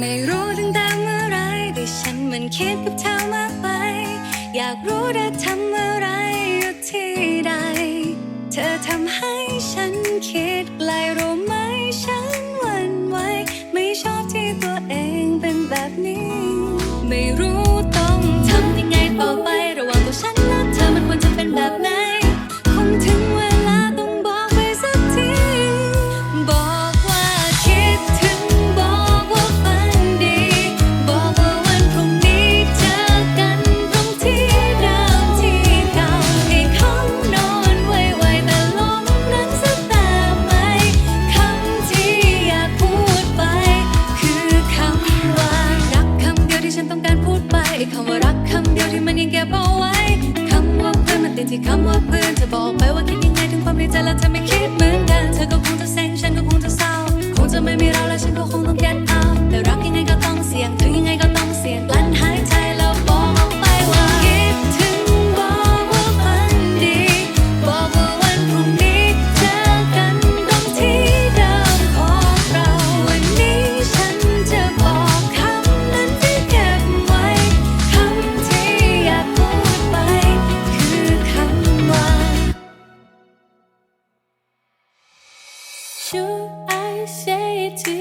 ไม่รู้ตั้งแต่เมื่อไรแต่ฉันมันคิดกับเธอมากไป อยากรู้เธอทำอะไรอยู่ที่ใด เธอทำให้ฉันคิดไกลรู้ไหมฉันหวั่นไหวไม่ชอบที่ตัวเองเป็นแบบนี้ ไม่รู้ คำว่ารักคำเดียวที่มันยังเก็บเอาไว้คำว่าเพื่อนมันติดที่คำว่าเพื่อนจะบอกไปว่าคิดยังไงถึงความในใจแล้วเธอไม่คิดเหมือนกัน เธอก็คงจะเซ should I say to